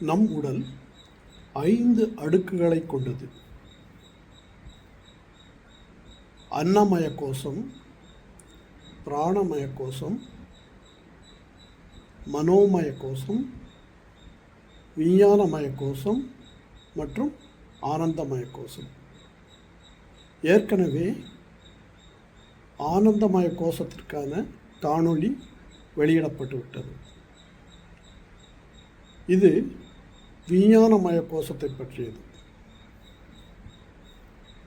நம் உடல் ஐந்து அடுக்குகளை கொண்டது. அன்னமய கோஷம் பிராணமய கோஷம் மனோமய கோஷம் விஞ்ஞானமய கோஷம் மற்றும் ஆனந்தமய கோஷம் ஏற்கனவே ஆனந்தமய கோஷத்திற்கான காணொளி வெளியிடப்பட்டு விட்டது இது விஞ்ஞானமய கோஷத்தை பற்றியது.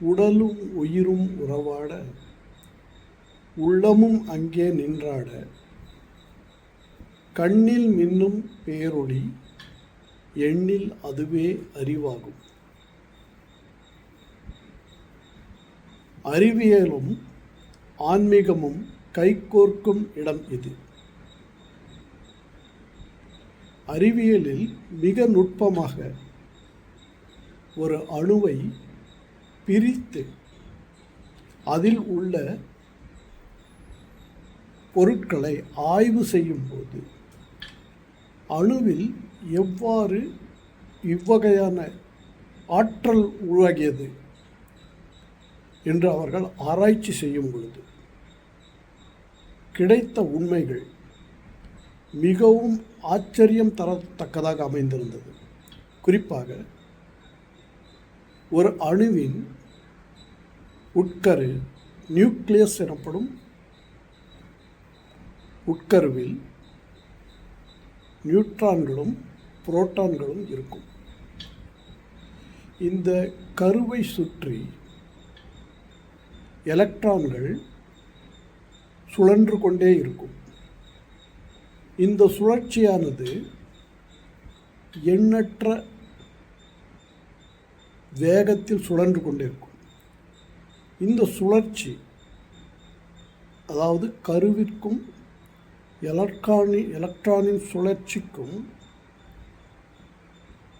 உடலும் உயிரும் உறவாட உள்ளமும் அங்கே நின்றாட கண்ணில் மின்னும் பேரொளி எண்ணில் அதுவே அறிவாகும். அறிவியலும் ஆன்மீகமும் கைகோர்க்கும் இடம் இது. அறிவியலில் மிக நுட்பமாக ஒரு அணுவை பிரித்து அதில் உள்ள பொருட்களை ஆய்வு செய்யும்போது அணுவில் எவ்வாறு இவ்வகையான ஆற்றல் உருவாகியது என்று அவர்கள் ஆராய்ச்சி செய்யும் பொழுது கிடைத்த உண்மைகள் மிகவும் ஆச்சரியம் தரத்தக்கதாக அமைந்திருந்தது. குறிப்பாக ஒரு அணுவின் உட்கரு நியூக்ளியஸ் எனப்படும் உட்கருவில் நியூட்ரான்களும் புரோட்டான்களும் இருக்கும். இந்த கருவை சுற்றி எலக்ட்ரான்கள் சுழன்று கொண்டே இருக்கும். இந்த சுழற்சியானது எண்ணற்ற வேகத்தில் சுழன்று கொண்டிருக்கும். இந்த சுழற்சி அதாவது கருவிற்கும் எலக்ட்ரானி எலக்ட்ரானின் சுழற்சிக்கும்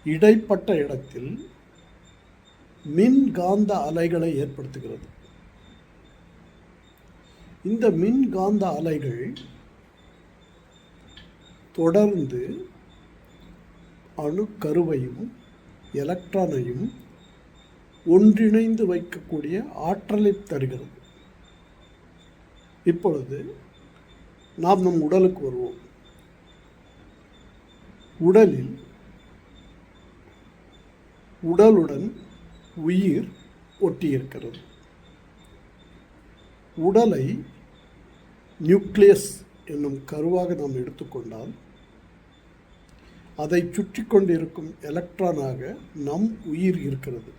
இடைப்பட்ட இடத்தில் மின்காந்த அலைகளை ஏற்படுத்துகிறது. இந்த மின்காந்த அலைகள் தொடர்ந்து அணுக்கருவையும் எலக்ட்ரானையும் ஒன்றிணைந்து வைக்கக்கூடிய ஆற்றலை தருகிறது. இப்பொழுது நாம் நம் உடலுக்கு வருவோம். உடலில் உடலுடன் உயிர் ஒட்டியிருக்கிறது. உடலை நியூக்ளியஸ் என்னும் கருவாக நாம் எடுத்துக்கொண்டால் அதை சுற்றி கொண்டிருக்கும் எலக்ட்ரானாக நம் உயிர் இருக்கிறது.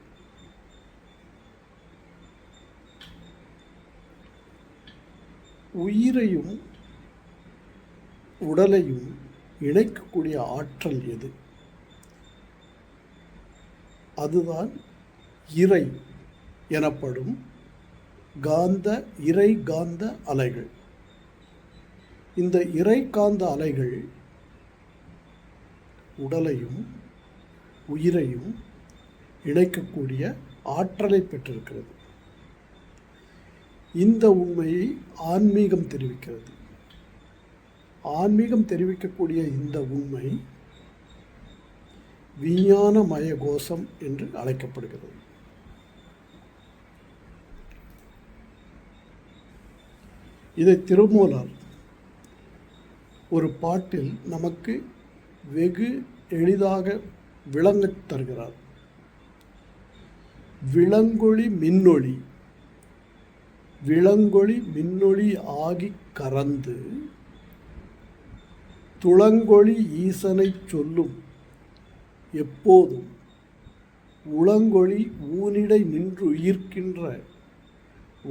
உயிரையும் உடலையும் இணைக்கக்கூடிய ஆற்றல் எது? அதுதான் இறை எனப்படும் காந்த இறை காந்த அலைகள். இந்த இறை காந்த அலைகள் உடலையும் உயிரையும் இணைக்கக்கூடிய ஆற்றலை பெற்றிருக்கிறது. இந்த உண்மையை ஆன்மீகம் தெரிவிக்கிறது. ஆன்மீகம் தெரிவிக்கக்கூடிய இந்த உண்மை விஞ்ஞான மய கோஷம் என்று அழைக்கப்படுகிறது. இதை திருமூலர் ஒரு பாட்டில் நமக்கு வெகு எளிதாக விளங்கத் தருகிறார். விளங்கொளி மின்னொளி. விளங்கொளி மின்னொளி ஆகி கறந்து துளங்கொளி ஈசனைச் சொல்லும் எப்போதும் உளங்கொளி ஊனிடை நின்று உயிர்க்கின்ற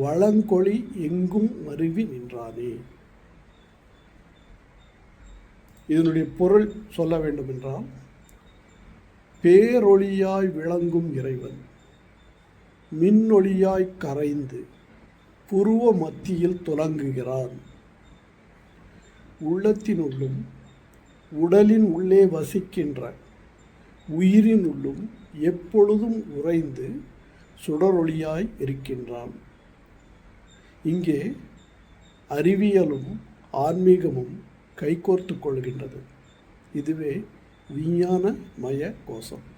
வளங்கொளி எங்கும் மருவி நின்றானே. இதனுடைய பொருள் சொல்ல வேண்டுமென்றால் பேரொளியாய் விளங்கும் இறைவன் மின்னொளியாய் கரைந்து புருவ மத்தியில் துலங்குகிறான். உள்ளத்தினுள்ளும் உடலின் உள்ளே வசிக்கின்ற உயிரினுள்ளும் எப்பொழுதும் உறைந்து சுடரொளியாய் இருக்கின்றான். இங்கே அறிவியலும் ஆன்மீகமும் கைகோர்த்து கொள்கின்றது. இதுவே விஞ்ஞானமய கோஷம்.